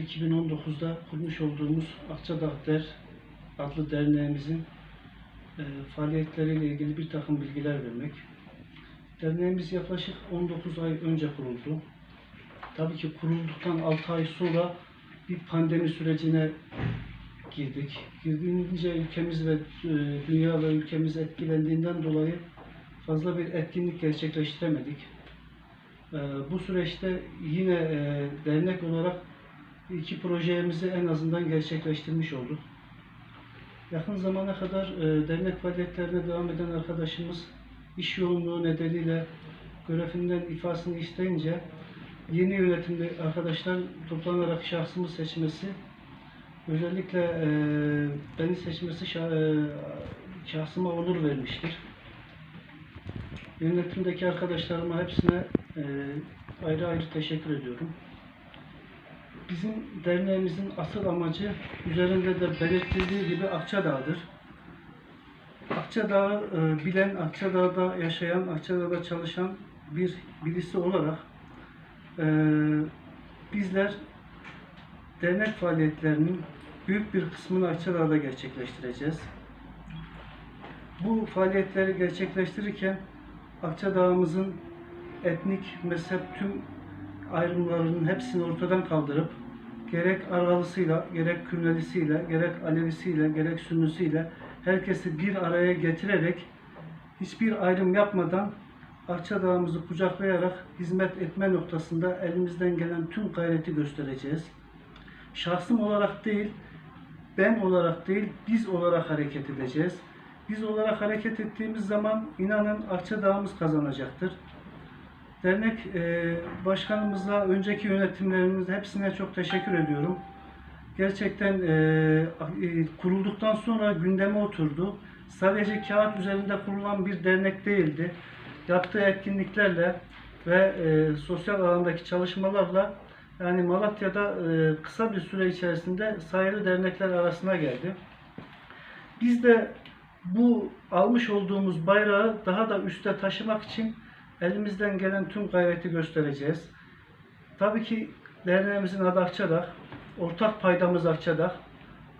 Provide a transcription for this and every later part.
2019'da kurmuş olduğumuz Akçadağ Der adlı derneğimizin e, faaliyetleriyle ilgili bir takım bilgiler vermek. Derneğimiz yaklaşık 19 ay önce kuruldu. Tabii ki kurulduktan 6 ay sonra bir pandemi sürecine girdik. Girdiğince ülkemiz ve e, dünya ve ülkemiz etkilendiğinden dolayı fazla bir etkinlik gerçekleştiremedik. E, Bu süreçte yine e, dernek olarak iki projemizi en azından gerçekleştirmiş olduk. Yakın zamana kadar e, dernek faaliyetlerine devam eden arkadaşımız iş yoğunluğu nedeniyle görevinden ifasını isteyince yeni yönetimde arkadaşlar toplanarak şahsımı seçmesi özellikle e, beni seçmesi şa- şahsıma onur vermiştir. Yönetimdeki arkadaşlarıma hepsine e, ayrı ayrı teşekkür ediyorum. Bizim derneğimizin asıl amacı üzerinde de belirtildiği gibi Akçadağ'dır. Akçadağ'ı e, bilen, Akçadağ'da yaşayan, Akçadağ'da çalışan bir birisi olarak e, bizler dernek faaliyetlerinin büyük bir kısmını Akçadağ'da gerçekleştireceğiz. Bu faaliyetleri gerçekleştirirken Akçadağ'ımızın etnik, mezhep tüm ayrımlarının hepsini ortadan kaldırıp gerek Aralısıyla, gerek Kürnelisiyle, gerek Alevisiyle, gerek Sünnüsüyle herkesi bir araya getirerek hiçbir ayrım yapmadan Akçadağ'ımızı kucaklayarak hizmet etme noktasında elimizden gelen tüm gayreti göstereceğiz. Şahsım olarak değil, ben olarak değil, biz olarak hareket edeceğiz. Biz olarak hareket ettiğimiz zaman inanın Akçadağ'ımız kazanacaktır. Dernek e, başkanımıza, önceki yönetimlerimiz hepsine çok teşekkür ediyorum. Gerçekten e, e, kurulduktan sonra gündeme oturdu. Sadece kağıt üzerinde kurulan bir dernek değildi. Yaptığı etkinliklerle ve e, sosyal alandaki çalışmalarla yani Malatya'da e, kısa bir süre içerisinde sayılı dernekler arasına geldi. Biz de bu almış olduğumuz bayrağı daha da üste taşımak için elimizden gelen tüm gayreti göstereceğiz. Tabii ki derneğimizin adı Akçadağ. Ortak paydamız Akçadağ.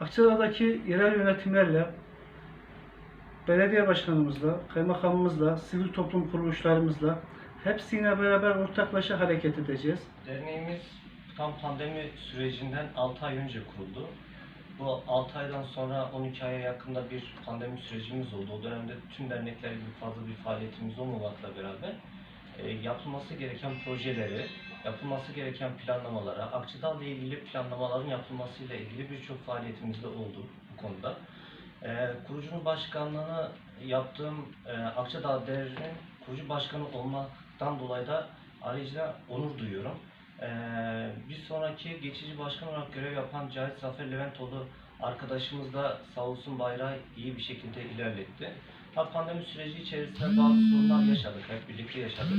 Akçadağ'daki yerel yönetimlerle, belediye başkanımızla, kaymakamımızla, sivil toplum kuruluşlarımızla hepsiyle beraber ortaklaşa hareket edeceğiz. Derneğimiz tam pandemi sürecinden 6 ay önce kuruldu. Bu 6 aydan sonra 12 aya yakında bir pandemi sürecimiz oldu. O dönemde tüm dernekler gibi fazla bir faaliyetimiz olmamakla beraber e, yapılması gereken projeleri, yapılması gereken planlamalara, Akçadağ'la ilgili planlamaların yapılmasıyla ilgili birçok faaliyetimiz de oldu bu konuda. E, kurucunun başkanlığını yaptığım e, Akçadağ Derneği'nin kurucu başkanı olmaktan dolayı da ayrıca onur duyuyorum. Ee, bir sonraki geçici başkan olarak görev yapan Cahit Zafer Leventoğlu arkadaşımız da sağ olsun bayrağı iyi bir şekilde ilerletti. Tabii pandemi süreci içerisinde bazı sorunlar yaşadık, hep birlikte yaşadık.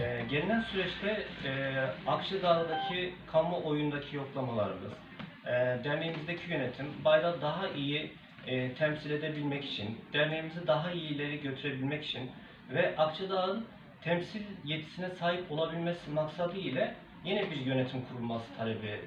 Ee, gelinen süreçte e, Akçadağ'daki kamuoyundaki yoklamalarımız, e, derneğimizdeki yönetim bayrağı daha iyi e, temsil edebilmek için, derneğimizi daha iyi ileri götürebilmek için ve Akçadağ'ın temsil yetisine sahip olabilmesi maksadı ile yeni bir yönetim kurulması talebi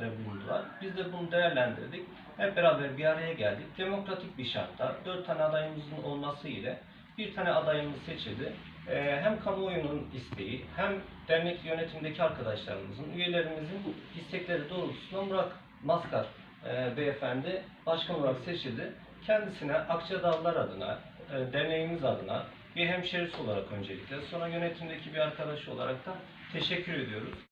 de bulundular. Biz de bunu değerlendirdik. Hep beraber bir araya geldik. Demokratik bir şartta dört tane adayımızın olması ile bir tane adayımız seçildi. Ee, hem kamuoyunun isteği hem dernek yönetimdeki arkadaşlarımızın, üyelerimizin istekleri doğrultusunda Murat Maskar e, beyefendi başkan olarak seçildi. Kendisine Akçadağlılar adına, e, derneğimiz adına bir hemşerisi olarak öncelikle sonra yönetimdeki bir arkadaşı olarak da teşekkür ediyoruz.